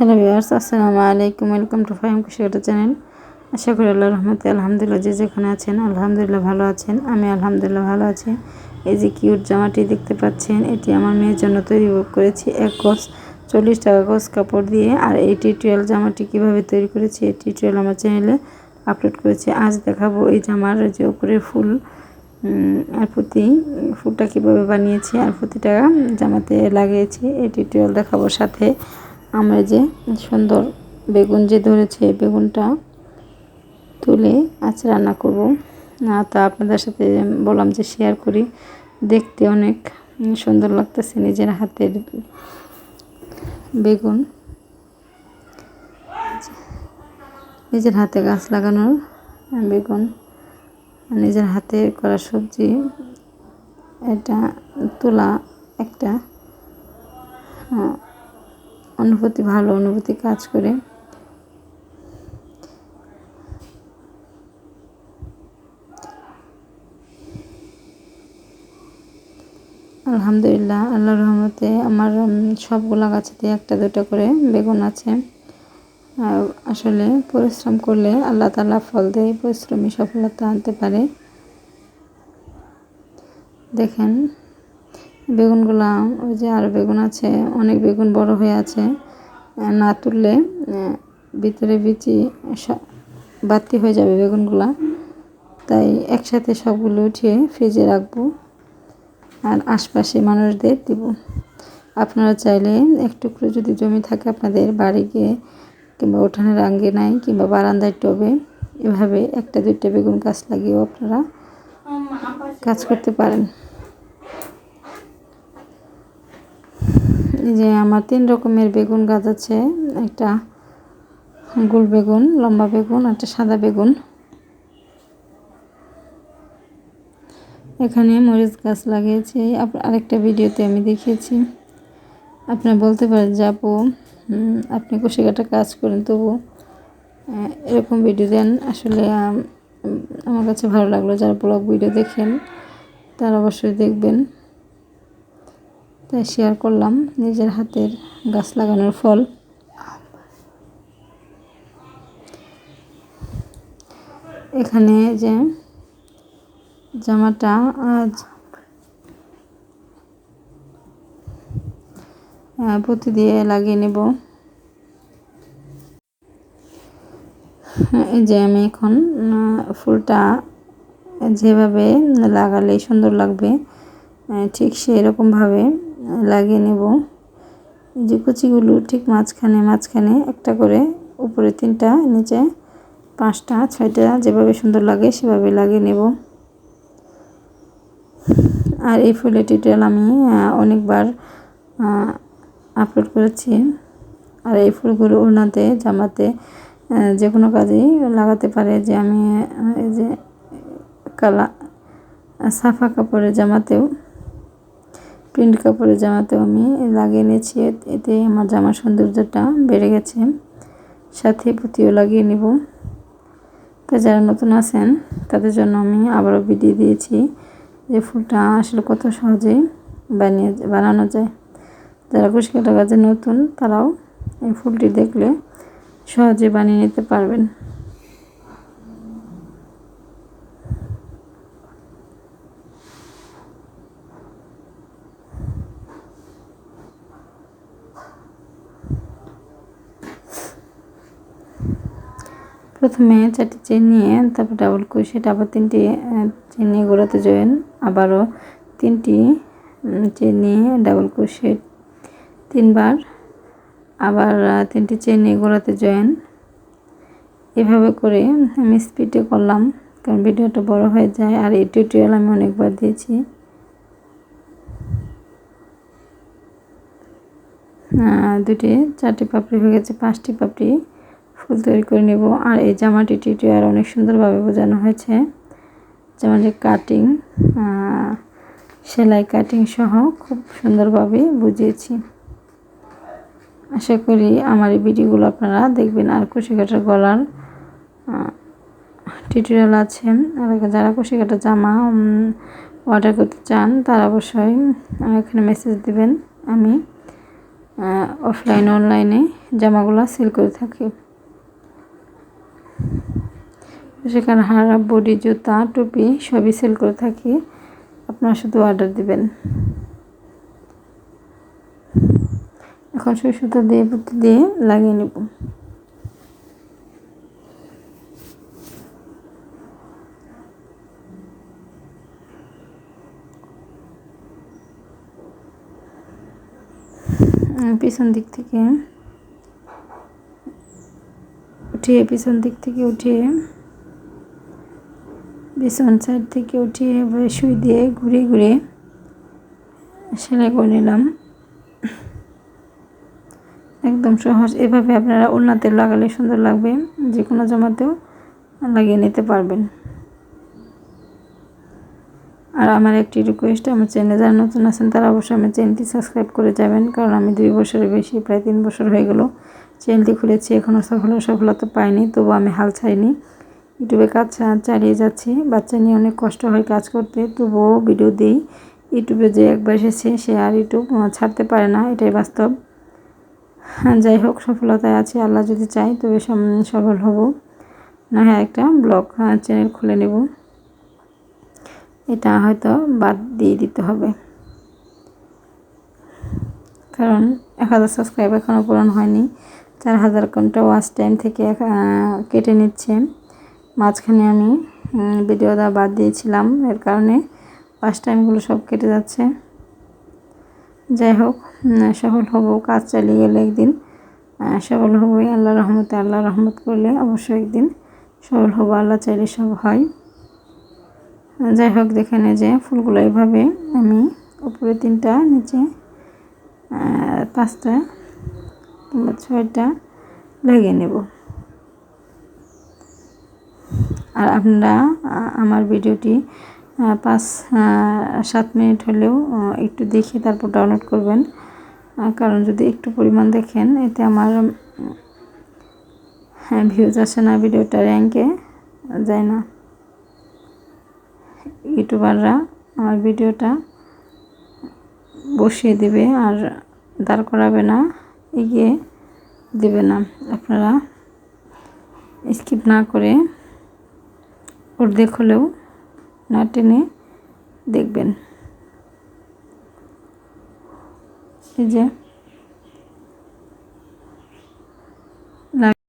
Hello viewers, আসসালামু আলাইকুম। Welcome to ফাইম কুশিয়াটা চ্যানেল আশা করি আল্লাহ রহমতে, আলহামদুলিল্লাহ, যে যেখানে আছেন, আলহামদুলিল্লাহ ভালো আছেন। আমি আলহামদুলিল্লাহ ভালো আছি। এই যে কিউট জামাটি দেখতে পাচ্ছেন, এটি আমার মেয়ের জন্য তৈরি করেছি। এক গজ চল্লিশ টাকা গজ কাপড় দিয়ে। আর এই টিউটোরিয়াল জামাটি কীভাবে তৈরি করেছি, এই টিউটোরিয়াল আমার চ্যানেলে আপলোড করেছি। আজ দেখাবো এই জামার যে উপরে ফুল আর প্রতি ফুলটা কীভাবে বানিয়েছি, আর প্রতিটা জামাতে লাগিয়েছি। এই টিউটোরিয়াল দেখাবো সাথে। আমরা যে সুন্দর বেগুন যে ধরেছে বেগুনটা তুলে আজ রান্না করব। তা আপনাদের সাথে বললাম যে শেয়ার করি। দেখতে অনেক সুন্দর লাগতেছে নিজের হাতের বেগুন। নিজের হাতে গাছ লাগানোর বেগুন নিজের হাতে করা সবজি। এটা তোলা একটা অনুভূতি, ভালো অনুভূতি কাজ করে। আলহামদুলিল্লাহ আল্লাহ রহমতে আমার সবগুলা গাছেতে একটা, দুটো করে বেগুন আছে। আসলে পরিশ্রম করলে আল্লাহ তালা ফল দেয়, পরিশ্রমী সফলতা আনতে পারে। দেখেন বেগুনগুলা, ওই যে আর বেগুন আছে, অনেক বেগুন বড় হয়ে আছে না তুললে ভিতরে বিচি বাতি হয়ে যাবে বেগুনগুলা। তাই একসাথে সবগুলো উঠিয়ে ফ্রিজে রাখব আর আশপাশে মানুষদের দিব। আপনারা চাইলে একটুকরো যদি জমি থাকে আপনাদের বাড়ি গিয়ে কিংবা উঠানের নাই কিংবা বারান্দায় টবে, এভাবে একটা দুইটা বেগুন গাছ লাগিয়েও আপনারা কাজ করতে পারেন। যে আমার তিন রকমের বেগুন গাছ আছে। একটা গোল বেগুন, লম্বা বেগুন, একটা সাদা বেগুন। এখানে মরিচ গাছ লাগিয়েছি। আরেকটা ভিডিওতে আমি দেখিয়েছি। আপনার বলতে পারেন যে, আপু আপনি কষে কাটা কাজ করেন, তবু এরকম ভিডিও দেন। আসলে আমার কাছে ভালো লাগল। যারা ব্লগ ভিডিও দেখেন, তারা অবশ্যই দেখবেন। তাই শেয়ার করলাম নিজের হাতের গাছ লাগানোর ফল। এখানে যে জামাটা আজ পুঁতি দিয়ে লাগিয়ে নেব। এই যে আমি এখন ফুলটা যেভাবে লাগালে সুন্দর লাগবে ঠিক সেরকমভাবে লাগিয়ে নেব। এই যে কুচিগুলো ঠিক মাঝখানে মাঝখানে একটা করে, উপরে তিনটা, নিচে পাঁচটা, ছয়টা, যেভাবে সুন্দর লাগে সেভাবে লাগিয়ে নেব। আর এই ফুলের টিউটোরিয়াল আমি অনেকবার আপলোড করেছি। আর এই ফুলগুলো ওনাতে জামাতে যে কোনো কাজেই লাগাতে পারে যে আমি এই যে কালা, সাফা কাপড়ের জামাতেও। প্রিন্ট কাপড়ের জামাতেও আমি লাগিয়ে নিয়েছি। এতে আমার জামার সৌন্দর্যটা বেড়ে গেছে। সাথে পুঁতিও লাগিয়ে নিব। তো যারা নতুন আছেন, তাদের জন্য আমি আবারও ভিডিও দিয়েছি যে ফুলটা আসলে কত সহজেই বানিয়ে বানানো যায়। যারা কুশি কাটা গাছে নতুন, তারাও এই ফুলটি দেখলে সহজে বানিয়ে নিতে পারবেন। প্রথমে চারটি চেন নিয়ে তারপর ডাবল সেটা আবার তিনটি চেন নিয়ে গোড়াতে জয়েন আবারও তিনটি চেন নিয়ে ডাবল ক্রোশেট তিনবার, আবার তিনটি চেন নিয়ে গোড়াতে জয়েন এভাবে করে আমি স্পিডে করলাম, কারণ ভিডিওটা বড় হয়ে যায়, আর এই টিউটোরিয়াল আমি অনেকবার দিয়েছি। দুটি, চারটি পাপড়ি হয়ে গেছে, পাঁচটি পাপড়ি। ফুল তৈরি করে নেব। আর এই জামাটি টিউটোরিয়াল অনেক সুন্দরভাবে বোঝানো হয়েছে। যে কাটিং সেলাই কাটিং সহ খুব সুন্দরভাবে বুঝিয়েছি। আশা করি আমার এই ভিডিওগুলো আপনারা দেখবেন। আর কুশি কাটার গলার টিউটোরিয়াল আছে। আর যারা কুশি কাটার জামা অর্ডার করতে চান, তারা অবশ্যই এখানে মেসেজ দেবেন। আমি অফলাইন অনলাইনে জামাগুলো সেল করে থাকি। সেখানে হারা বডি, জুতা, টুপি সবই সেল করে থাকি। আপনারা শুধু অর্ডার দিবেন। এখন সুই সুতো দিয়ে পুঁতি দিয়ে লাগিয়ে নেব। পিছন দিক থেকে উঠিয়ে, পিছন দিক থেকে উঠিয়ে পিছন সাইড থেকে উঠিয়ে এবারে সুই দিয়ে ঘুরে ঘুরে সেলাই করে নিলাম। একদম সহজ। এভাবে আপনারা উন্নাতে লাগালে সুন্দর লাগবে। যে কোনো জামাতেও লাগিয়ে নিতে পারবেন। আর আমার একটি রিকোয়েস্ট আমার চ্যানেলে যারা নতুন আছেন, তারা অবশ্যই আমার চ্যানেলটি সাবস্ক্রাইব করে যাবেন। কারণ আমি দুই বছরের বেশি, প্রায় তিন বছর হয়ে গেল। চ্যানেলটি খুলেছি এখনও সফল সফলতা পাইনি তবু আমি হাল ছাইনি ইউটিউবে কাজ চালিয়ে যাচ্ছি। বাচ্চা নিয়ে অনেক কষ্ট হয় কাজ করতে, তবুও ভিডিও দিই। ইউটিউবে যে একবার এসেছে, সে আর ইউটিউব ছাড়তে পারে না, এটাই বাস্তব। যাই হোক, সফলতায় আছি, আল্লাহ যদি চাই তবে সফল হব। না হ্যাঁ একটা ব্লগ চ্যানেল খুলে নেব। এটা হয়তো বাদ দিয়ে দিতে হবে। কারণ এক হাজার সাবস্ক্রাইব এখনও পূরণ হয়নি। চার হাজার ঘণ্টা ওয়াচ টাইম থেকে কেটে নিচ্ছে। মাঝখানে আমি ভিডিও দেওয়া বাদ দিয়েছিলাম। এর কারণে ফার্স্ট টাইমগুলো সব কেটে যাচ্ছে। যাই হোক সফল হব, কাজ চালিয়ে গেলে একদিন। সফল হবই আল্লাহ রহমতে। আল্লাহ রহমত করলে অবশ্যই একদিন সফল হব, আল্লাহ চাইলে সব হয়। যাই হোক দেখেন যে ফুলগুলো এভাবে আমি উপরে তিনটা, নিচে পাঁচটা কিংবা ছয়টা লেগে নেব। আর আপনারা আমার ভিডিওটি পাঁচ সাত মিনিট হলেও একটু দেখে তারপর ডাউনলোড করবেন। কারণ যদি একটু পরিমাণ দেখেন, এতে আমার হ্যাঁ ভিউজ আসে না ভিডিওটা র্যাঙ্কে যায় না। ইউটিউবাররা আমার ভিডিওটা বসিয়ে দেবে আর দাঁড় করাবে না, এগিয়ে দেবে না। আপনারা স্কিপ না করে অর্ধেক হলেও না টেনে দেখবেন। এই যে